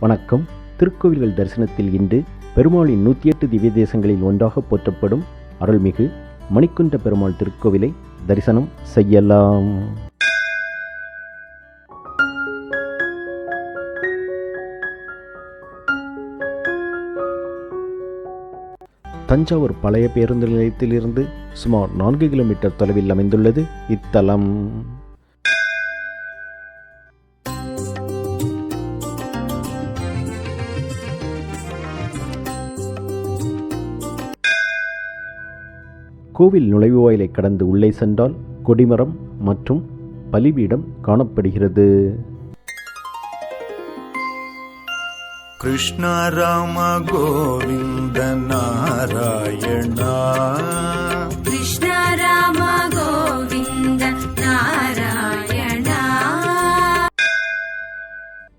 வணக்கம். திருக்கோவில்கள் தரிசனத்தில் இன்று பெருமாளின் நூற்றி எட்டு திவ்ய தேசங்களில் ஒன்றாக போற்றப்படும் அருள்மிகு மணிக்குண்ட பெருமாள் திருக்கோவிலை தரிசனம் செய்யலாம். தஞ்சாவூர் பழைய பேருந்து நிலையத்திலிருந்து சுமார் நான்கு கிலோமீட்டர் தொலைவில் அமைந்துள்ளது இத்தலம். கோவில் நுழைவுவாயிலை கடந்து உள்ளே சென்றால் கொடிமரம் மற்றும் பலிபீடம் காணப்படுகிறது. கிருஷ்ணராம கோவிந்த நாராயணா. கிருஷ்ண கோவிந்த நாராயணா.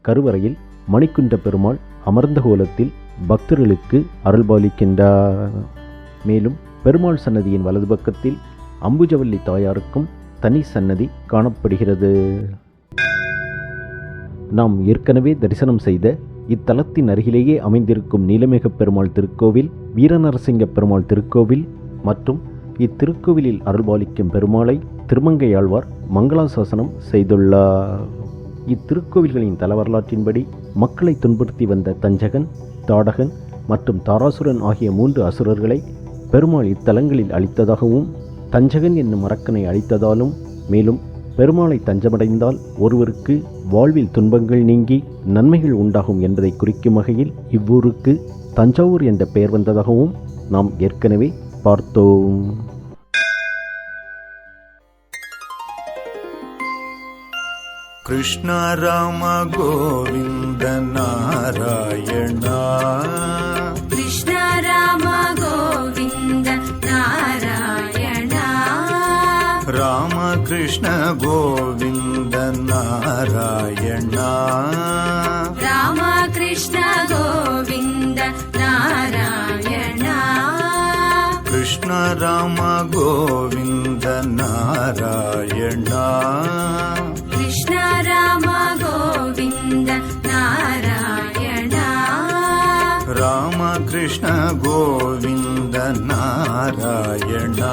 கருவறையில் மணிக்குண்ட பெருமாள் அமர்ந்த கோலத்தில் பக்தர்களுக்கு அருள்பாலிக்கின்றார். மேலும் பெருமாள் சன்னதியின் வலது பக்கத்தில் அம்புஜவல்லி தாயாருக்கும் தனி சன்னதி காணப்படுகிறது. நாம் ஏற்கனவே தரிசனம் செய்த இத்தலத்தின் அருகிலேயே அமைந்திருக்கும் நீலமேக பெருமாள் திருக்கோவில் வீரநரசிங்க பெருமாள் திருக்கோவில் மற்றும் இத்திருக்கோவிலில் அருள்பாலிக்கும் பெருமாளை திருமங்கையாழ்வார் மங்களாசாசனம் செய்துள்ளார். இத்திருக்கோவில்களின் தல வரலாற்றின்படி மக்களை துன்புறுத்தி வந்த தஞ்சகன் தாடகன் மற்றும் தாராசுரன் ஆகிய மூன்று அசுரர்களை பெருமாள் இத்தலங்களில் அளித்ததாகவும் தஞ்சகன் என்னும் அரக்கனை அளித்ததாலும் மேலும் பெருமாளை தஞ்சமடைந்தால் ஒருவருக்கு வாழ்வில் துன்பங்கள் நீங்கி நன்மைகள் உண்டாகும் என்பதை குறிக்கும் வகையில் இவ்வூருக்கு தஞ்சாவூர் என்ற பெயர் வந்ததாகவும் நாம் ஏற்கனவே பார்த்தோம். கிருஷ்ண ராம கோவிந்த நாராயணா. राम कृष्ण गोविन्द नारायणा राम कृष्ण गोविन्द नारायणा कृष्ण राम गोविन्द नारायणा कृष्ण राम गोविन्द नारायणा राम कृष्ण गोविन्द नारायणा